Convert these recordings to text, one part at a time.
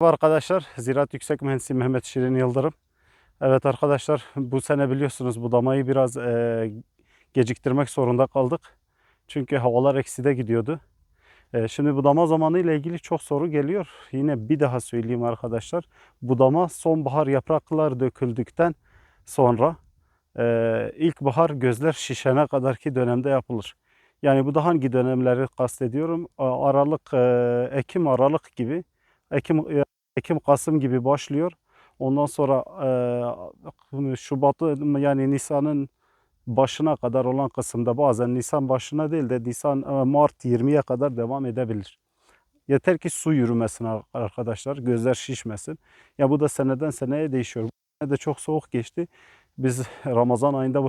Merhaba arkadaşlar, Ziraat Yüksek Mühendisi Mehmet Şirin Yıldırım. Evet arkadaşlar, bu sene biliyorsunuz budamayı biraz e, geciktirmek zorunda kaldık. Çünkü havalar ekside gidiyordu. E, şimdi budama zamanı ile ilgili çok soru geliyor. Yine bir daha söyleyeyim arkadaşlar. Budama sonbahar yapraklar döküldükten sonra e, ilkbahar gözler şişene kadarki dönemde yapılır. Yani bu da hangi dönemleri kastediyorum? Aralık, e, Ekim, Aralık gibi. Ekim, e, Ekim, Kasım gibi başlıyor. Ondan sonra e, Şubat'ı yani Nisan'ın başına kadar olan kısımda bazen Nisan başına değil de Nisan Mart 20'ye kadar devam edebilir. Yeter ki su yürümesin ar- arkadaşlar, gözler şişmesin. Ya bu da seneden seneye değişiyor. Bu de çok soğuk geçti. Biz Ramazan ayında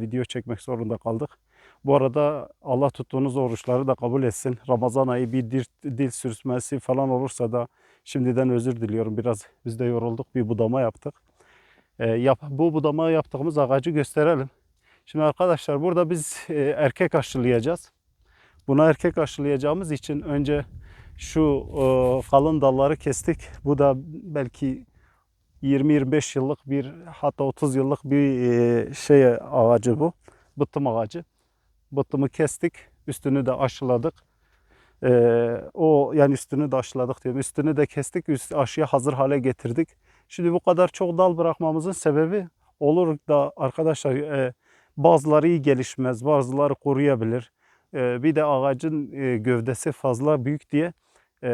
video çekmek zorunda kaldık. Bu arada Allah tuttuğunuz oruçları da kabul etsin. Ramazan ayı bir dil, dil sürçmesi falan olursa da şimdiden özür diliyorum. Biraz biz de yorulduk. Bir budama yaptık. E, yap, bu budama yaptığımız ağacı gösterelim. Şimdi arkadaşlar burada biz e, erkek aşılayacağız. Buna erkek aşılayacağımız için önce şu e, kalın dalları kestik. Bu da belki 20-25 yıllık bir hatta 30 yıllık bir e, şey ağacı bu. Bıttım ağacı. Bıttımı kestik. Üstünü de aşıladık. E, o yani üstünü de aşıladık diyorum. Üstünü de kestik. Üst, aşıya hazır hale getirdik. Şimdi bu kadar çok dal bırakmamızın sebebi olur da arkadaşlar e, bazıları iyi gelişmez, bazıları koruyabilir. E, bir de ağacın e, gövdesi fazla büyük diye e,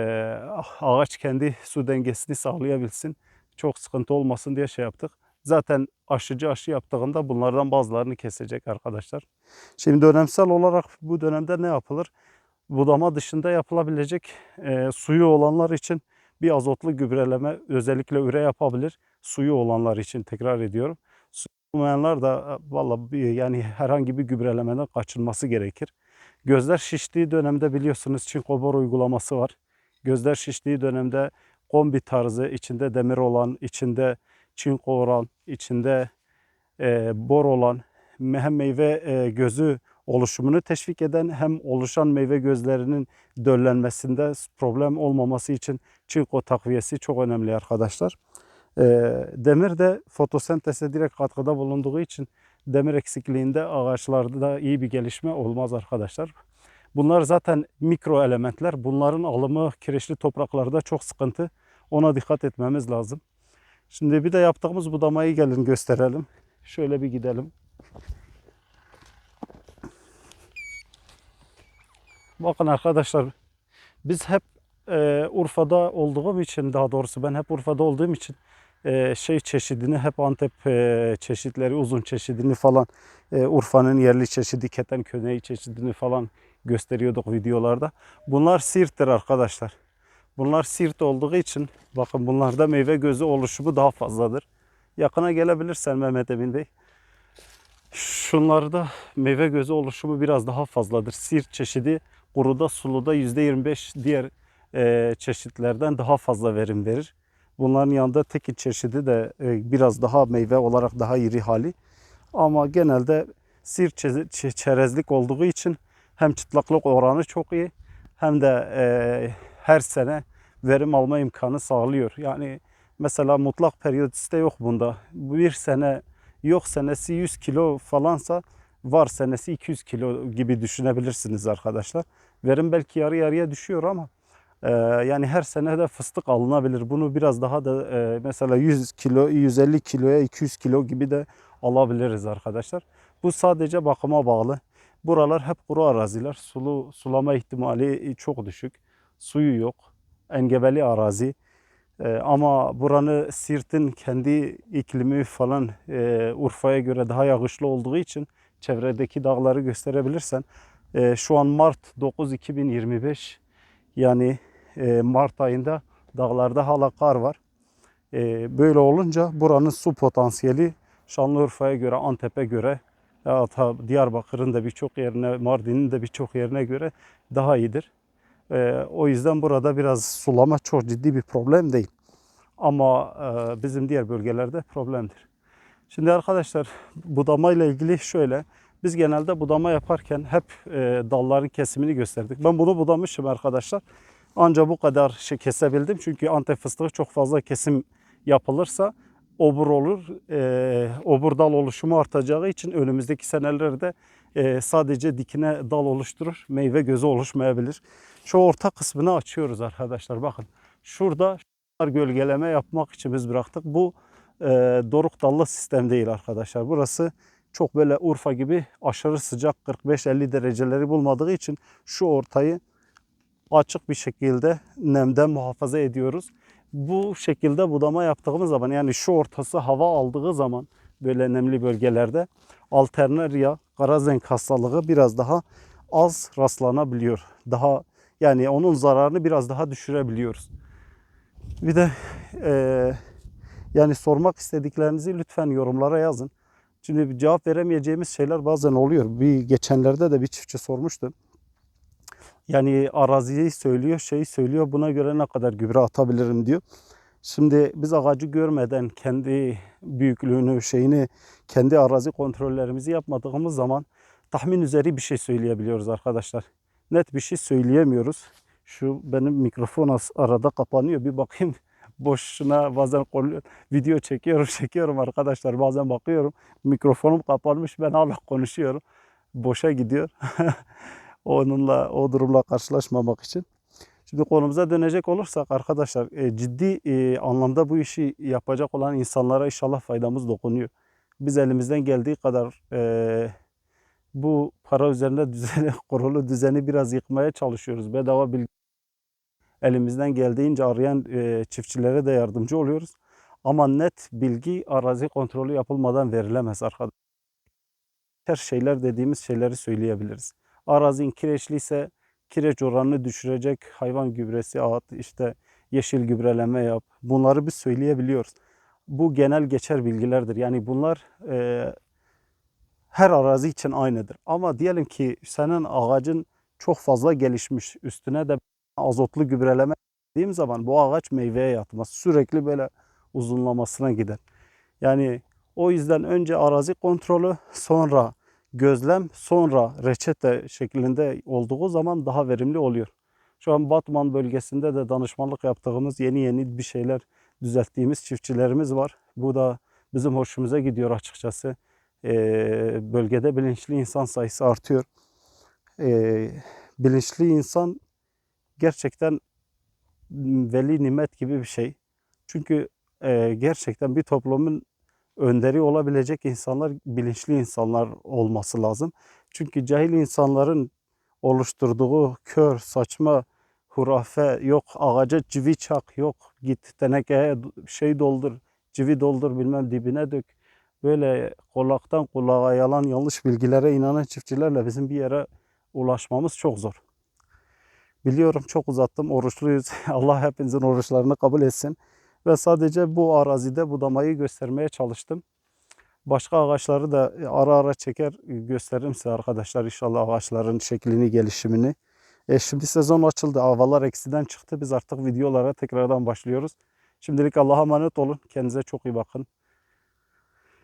ağaç kendi su dengesini sağlayabilsin. Çok sıkıntı olmasın diye şey yaptık. Zaten aşıcı aşı yaptığında bunlardan bazılarını kesecek arkadaşlar. Şimdi dönemsel olarak bu dönemde ne yapılır? Budama dışında yapılabilecek e, suyu olanlar için bir azotlu gübreleme özellikle üre yapabilir. Suyu olanlar için tekrar ediyorum. Su olmayanlar da valla bir- yani herhangi bir gübrelemeden kaçınması gerekir. Gözler şiştiği dönemde biliyorsunuz çinkobor uygulaması var. Gözler şiştiği dönemde kombi tarzı içinde demir olan, içinde çinko olan, içinde e, bor olan hem meyve e, gözü oluşumunu teşvik eden hem oluşan meyve gözlerinin döllenmesinde problem olmaması için çinko takviyesi çok önemli arkadaşlar. E, demir de fotosenteze direkt katkıda bulunduğu için demir eksikliğinde ağaçlarda iyi bir gelişme olmaz arkadaşlar. Bunlar zaten mikro elementler. Bunların alımı kireçli topraklarda çok sıkıntı. Ona dikkat etmemiz lazım. Şimdi bir de yaptığımız budamayı gelin gösterelim. Şöyle bir gidelim. Bakın arkadaşlar biz hep e, Urfa'da olduğum için daha doğrusu ben hep Urfa'da olduğum için e, şey çeşidini hep Antep e, çeşitleri uzun çeşidini falan e, Urfa'nın yerli çeşidi keten köneği çeşidini falan gösteriyorduk videolarda. Bunlar sirttir arkadaşlar. Bunlar sirt olduğu için bakın bunlarda meyve gözü oluşumu daha fazladır. Yakına gelebilirsen Mehmet Emin Bey. Şunlarda meyve gözü oluşumu biraz daha fazladır. Sirt çeşidi kuruda suluda %25 diğer e, çeşitlerden daha fazla verim verir. Bunların yanında tekin çeşidi de e, biraz daha meyve olarak daha iri hali. Ama genelde çe- çerezlik olduğu için hem çıtlaklık oranı çok iyi hem de e, her sene verim alma imkanı sağlıyor. Yani mesela mutlak periyodiste yok bunda. Bir sene yok senesi 100 kilo falansa var senesi 200 kilo gibi düşünebilirsiniz arkadaşlar. Verim belki yarı yarıya düşüyor ama e, yani her sene de fıstık alınabilir. Bunu biraz daha da e, mesela 100 kilo, 150 kiloya 200 kilo gibi de alabiliriz arkadaşlar. Bu sadece bakıma bağlı. Buralar hep kuru araziler. Sulu sulama ihtimali çok düşük. Suyu yok. Engebeli arazi. Ee, ama buranın Sirt'in kendi iklimi falan e, Urfa'ya göre daha yağışlı olduğu için çevredeki dağları gösterebilirsen e, şu an Mart 9 2025 yani e, Mart ayında dağlarda hala kar var. E, böyle olunca buranın su potansiyeli Şanlıurfa'ya göre, Antep'e göre hatta Diyarbakır'ın da birçok yerine, Mardin'in de birçok yerine göre daha iyidir. Ee, o yüzden burada biraz sulama çok ciddi bir problem değil. Ama e, bizim diğer bölgelerde problemdir. Şimdi arkadaşlar budama ile ilgili şöyle. Biz genelde budama yaparken hep e, dalların kesimini gösterdik. Ben bunu budamışım arkadaşlar. Anca bu kadar şey kesebildim. Çünkü Antep fıstığı çok fazla kesim yapılırsa obur olur. Ee, obur dal oluşumu artacağı için önümüzdeki senelerde e, sadece dikine dal oluşturur. Meyve gözü oluşmayabilir. Şu orta kısmını açıyoruz arkadaşlar. Bakın şurada gölgeleme yapmak için biz bıraktık. Bu e, doruk dallı sistem değil arkadaşlar. Burası çok böyle Urfa gibi aşırı sıcak 45-50 dereceleri bulmadığı için şu ortayı açık bir şekilde nemden muhafaza ediyoruz. Bu şekilde budama yaptığımız zaman yani şu ortası hava aldığı zaman böyle nemli bölgelerde alternaria, karazenk hastalığı biraz daha az rastlanabiliyor. Daha yani onun zararını biraz daha düşürebiliyoruz. Bir de eee, yani sormak istediklerinizi lütfen yorumlara yazın. Şimdi cevap veremeyeceğimiz şeyler bazen oluyor. Bir geçenlerde de bir çiftçi sormuştu. Yani araziyi söylüyor, şeyi söylüyor. Buna göre ne kadar gübre atabilirim diyor. Şimdi biz ağacı görmeden kendi büyüklüğünü, şeyini, kendi arazi kontrollerimizi yapmadığımız zaman tahmin üzeri bir şey söyleyebiliyoruz arkadaşlar. Net bir şey söyleyemiyoruz. Şu benim mikrofon arada kapanıyor. Bir bakayım boşuna bazen konu- video çekiyorum, çekiyorum arkadaşlar. Bazen bakıyorum mikrofonum kapanmış ben hala konuşuyorum. Boşa gidiyor. Onunla o durumla karşılaşmamak için. Şimdi konumuza dönecek olursak arkadaşlar e, ciddi e, anlamda bu işi yapacak olan insanlara inşallah faydamız dokunuyor. Biz elimizden geldiği kadar e, bu para üzerinde düzeni, kurulu düzeni biraz yıkmaya çalışıyoruz. Bedava bilgi elimizden geldiğince arayan e, çiftçilere de yardımcı oluyoruz. Ama net bilgi arazi kontrolü yapılmadan verilemez arkadaşlar. Her şeyler dediğimiz şeyleri söyleyebiliriz. Arazin kireçliyse kireç oranını düşürecek hayvan gübresi at, işte yeşil gübreleme yap. Bunları biz söyleyebiliyoruz. Bu genel geçer bilgilerdir. Yani bunlar e, her arazi için aynıdır. Ama diyelim ki senin ağacın çok fazla gelişmiş, üstüne de azotlu gübreleme dediğim zaman bu ağaç meyveye yatmaz. Sürekli böyle uzunlamasına gider. Yani o yüzden önce arazi kontrolü, sonra gözlem, sonra reçete şeklinde olduğu zaman daha verimli oluyor. Şu an Batman bölgesinde de danışmanlık yaptığımız yeni yeni bir şeyler düzelttiğimiz çiftçilerimiz var. Bu da bizim hoşumuza gidiyor açıkçası. Ee, bölgede bilinçli insan sayısı artıyor. Ee, bilinçli insan gerçekten veli nimet gibi bir şey. Çünkü e, gerçekten bir toplumun önderi olabilecek insanlar bilinçli insanlar olması lazım. Çünkü cahil insanların oluşturduğu kör, saçma, hurafe, yok ağaca çivi çak, yok git tenekeye şey doldur, çivi doldur bilmem dibine dök. Böyle kulaktan kulağa yalan yanlış bilgilere inanan çiftçilerle bizim bir yere ulaşmamız çok zor. Biliyorum çok uzattım, oruçluyuz. Allah hepinizin oruçlarını kabul etsin. Ve sadece bu arazide budamayı göstermeye çalıştım. Başka ağaçları da ara ara çeker gösteririm size arkadaşlar inşallah ağaçların şeklini, gelişimini. E şimdi sezon açıldı. Havalar eksiden çıktı. Biz artık videolara tekrardan başlıyoruz. Şimdilik Allah'a emanet olun. Kendinize çok iyi bakın.